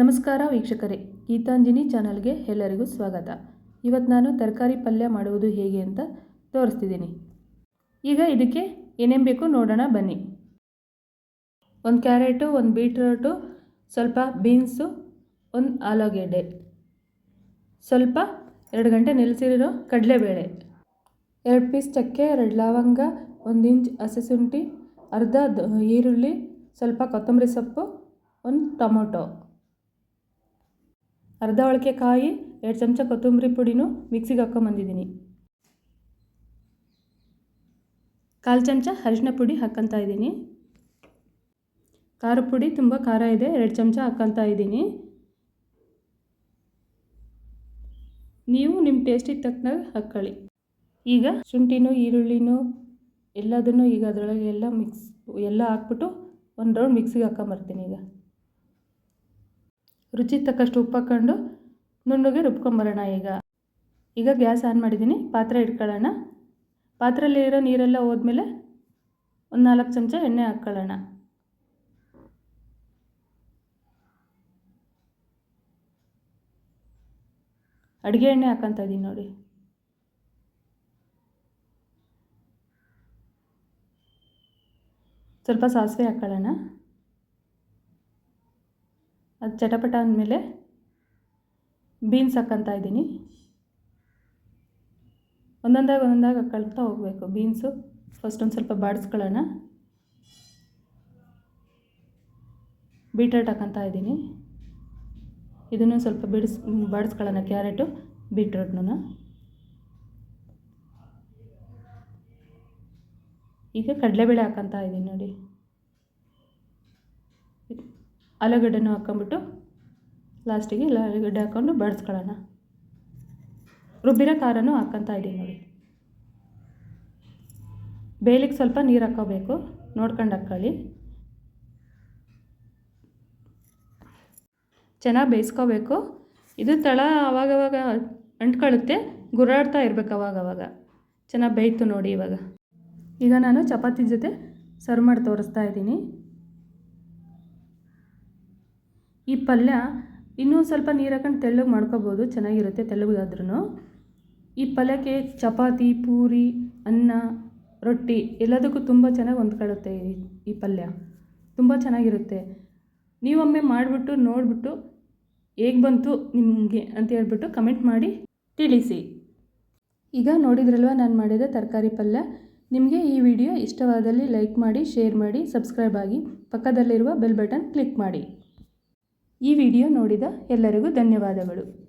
ನಮಸ್ಕಾರ ವೀಕ್ಷಕರೇ ಗೀತಾಂಜಿನಿ ಚಾನಲ್ಗೆ ಎಲ್ಲರಿಗೂ ಸ್ವಾಗತ. ಇವತ್ತು ನಾನು ತರಕಾರಿ ಪಲ್ಯ ಮಾಡುವುದು ಹೇಗೆ ಅಂತ ತೋರಿಸ್ತಿದ್ದೀನಿ. ಈಗ ಇದಕ್ಕೆ ಏನೇನು ಬೇಕು ನೋಡೋಣ ಬನ್ನಿ. ಒಂದು ಕ್ಯಾರೆಟು, ಒಂದು ಬೀಟ್ರೋಟು, ಸ್ವಲ್ಪ ಬೀನ್ಸು, ಒಂದು ಆಲೂಗೆಡ್ಡೆ. ಸ್ವಲ್ಪ ಎರಡು ಗಂಟೆ ನೆಲೆಸಿರೋ ಕಡಲೆಬೇಳೆ. ಎರಡು ಪೀಸ್ ಚಕ್ಕೆ, ಎರಡು ಲವಂಗ, ಒಂದು ಇಂಚ್ ಹಸಿ ಶುಂಠಿ, ಅರ್ಧ ಈರುಳ್ಳಿ, ಸ್ವಲ್ಪ ಕೊತ್ತಂಬರಿ ಸೊಪ್ಪು, ಒಂದು ಟೊಮೊಟೊ. ಅರ್ಧ ಒಳಕೆ ಕಾಯಿ, ಎರಡು ಚಮಚ ಕೊತ್ತಂಬರಿ ಪುಡಿನೂ ಮಿಕ್ಸಿಗೆ ಹಾಕ್ಕೊಂಬಂದಿದ್ದೀನಿ ಕಾಲು ಚಮಚ ಅರಿಶಿನ ಪುಡಿ ಹಾಕ್ಕೊತಾ ಇದ್ದೀನಿ. ಖಾರ ಪುಡಿ ತುಂಬ ಖಾರ ಇದೆ, ಎರಡು ಚಮಚ ಹಾಕ್ಕೊಂತ ಇದ್ದೀನಿ. ನೀವು ನಿಮ್ಮ ಟೇಸ್ಟಿಗೆ ತಕ್ಕನಾಗ ಹಾಕ್ಕೊಳ್ಳಿ ಈಗ ಶುಂಠಿನೂ, ಈರುಳ್ಳಿನೂ ಎಲ್ಲದನ್ನು ಈಗ ಅದರೊಳಗೆ ಎಲ್ಲ ಮಿಕ್ಸ್ ಎಲ್ಲ ಹಾಕ್ಬಿಟ್ಟು ಒಂದು ರೌಂಡ್ ಮಿಕ್ಸಿಗೆ ಹಾಕ್ಕೊಂಬರ್ತೀನಿ ಈಗ. ರುಚಿಗೆ ತಕ್ಕಷ್ಟು ಉಪ್ಪು ಹಾಕ್ಕೊಂಡು ನುಣ್ಣಗೆ ರುಬ್ಕೊಂಬರೋಣ ಈಗ. ಈಗ ಗ್ಯಾಸ್ ಆನ್ ಮಾಡಿದ್ದೀನಿ. ಪಾತ್ರೆ ಇಟ್ಕೊಳ್ಳೋಣ. ಪಾತ್ರೆಯಲ್ಲಿರೋ ನೀರೆಲ್ಲ ಹೋದ್ಮೇಲೆ ಒಂದು ನಾಲ್ಕು ಚಮಚ ಎಣ್ಣೆ ಹಾಕ್ಕೊಳ್ಳೋಣ. ಅಡುಗೆ ಎಣ್ಣೆ ಹಾಕ್ಕೊತಾ ಇದ್ದೀನಿ ನೋಡಿ. ಸ್ವಲ್ಪ ಸಾಸಿವೆ ಹಾಕ್ಕೊಳ್ಳೋಣ. ಅದು ಚಟಪಟ ಅಂದಮೇಲೆ ಬೀನ್ಸ್ ಹಾಕ್ಕೊತಾ ಇದ್ದೀನಿ. ಒಂದೊಂದಾಗಿ ಒಂದೊಂದಾಗಿ ಕಲ್ತಾ ಹೋಗಬೇಕು ಬೀನ್ಸು ಫಸ್ಟ್ ಒಂದು ಸ್ವಲ್ಪ ಬಾಡಿಸ್ಕೊಳ್ಳೋಣ. ಬೀಟ್ರೂಟ್ ಹಾಕ್ಕೊತಾ ಇದ್ದೀನಿ. ಇದನ್ನು ಸ್ವಲ್ಪ ಬಿಡಿಸ್, ಬಾಡಿಸ್ಕೊಳ್ಳೋಣ ಕ್ಯಾರೆಟು ಬೀಟ್ರೋಟ್ನೂ ಈಗ ಕಡಲೆಬೇಳೆ ಹಾಕ್ಕೊತಾ ಇದ್ದೀನಿ ನೋಡಿ. ಆಲೂಗಡ್ಡೆನೂ ಹಾಕ್ಕೊಂಬಿಟ್ಟು ಲಾಸ್ಟಿಗೆ ಆಲೂಗಡ್ಡೆ ಹಾಕ್ಕೊಂಡು ಬಡಿಸ್ಕೊಳ್ಳೋಣ. ರುಬ್ಬಿರೋ ಖಾರನೂ ಹಾಕ್ಕೊತಾ ಇದ್ದೀನಿ ನೋಡಿ. ಬೇಲಿಗೆ ಸ್ವಲ್ಪ ನೀರು ಹಾಕ್ಕೋಬೇಕು. ನೋಡ್ಕೊಂಡು ಹಾಕ್ಕೊಳ್ಳಿ. ಚೆನ್ನಾಗಿ ಬೇಯಿಸ್ಕೋಬೇಕು. ಇದು ತಳ ಆವಾಗವಾಗ ಅಂಟ್ಕೊಳ್ಳುತ್ತೆ, ಗುರಾಡ್ತಾ ಇರಬೇಕು ಅವಾಗವಾಗ. ಚೆನ್ನಾಗಿ ಬೇಯ್ತು ನೋಡಿ ಇವಾಗ. ಈಗ ನಾನು ಚಪಾತಿ ಜೊತೆ ಸರ್ವ್ ಮಾಡಿ ತೋರಿಸ್ತಾ ಇದ್ದೀನಿ. ಈ ಪಲ್ಯ ಇನ್ನೂ ಸ್ವಲ್ಪ ನೀರು ಹಾಕೊಂಡು ತೆಳ್ಳಗೆ ಮಾಡ್ಕೋಬೋದು, ಚೆನ್ನಾಗಿರುತ್ತೆ ತೆಳ್ಳಗಾದ್ರೂ ಈ ಪಲ್ಯಕ್ಕೆ ಚಪಾತಿ, ಪೂರಿ, ಅನ್ನ, ರೊಟ್ಟಿ ಎಲ್ಲದಕ್ಕೂ ತುಂಬ ಚೆನ್ನಾಗಿ ಹೊಂದ್ಕೊಳ್ಳುತ್ತೆ ಈ ಈ ಪಲ್ಯ. ತುಂಬ ಚೆನ್ನಾಗಿರುತ್ತೆ. ನೀವೊಮ್ಮೆ ಮಾಡಿಬಿಟ್ಟು ನೋಡಿಬಿಟ್ಟು ಹೇಗೆ ಬಂತು ನಿಮಗೆ ಅಂತ ಹೇಳ್ಬಿಟ್ಟು ಕಮೆಂಟ್ ಮಾಡಿ ತಿಳಿಸಿ. ಈಗ ನೋಡಿದ್ರಲ್ವ ನಾನು ಮಾಡಿದ ತರಕಾರಿ ಪಲ್ಯ? ನಿಮಗೆ ಈ ವಿಡಿಯೋ ಇಷ್ಟವಾದಲ್ಲಿ ಲೈಕ್ ಮಾಡಿ, ಶೇರ್ ಮಾಡಿ, ಸಬ್ಸ್ಕ್ರೈಬ್ ಆಗಿ ಪಕ್ಕದಲ್ಲಿರುವ ಬೆಲ್ ಬಟನ್ ಕ್ಲಿಕ್ ಮಾಡಿ. ಈ ವಿಡಿಯೋ ನೋಡಿದ ಎಲ್ಲರಿಗೂ ಧನ್ಯವಾದಗಳು.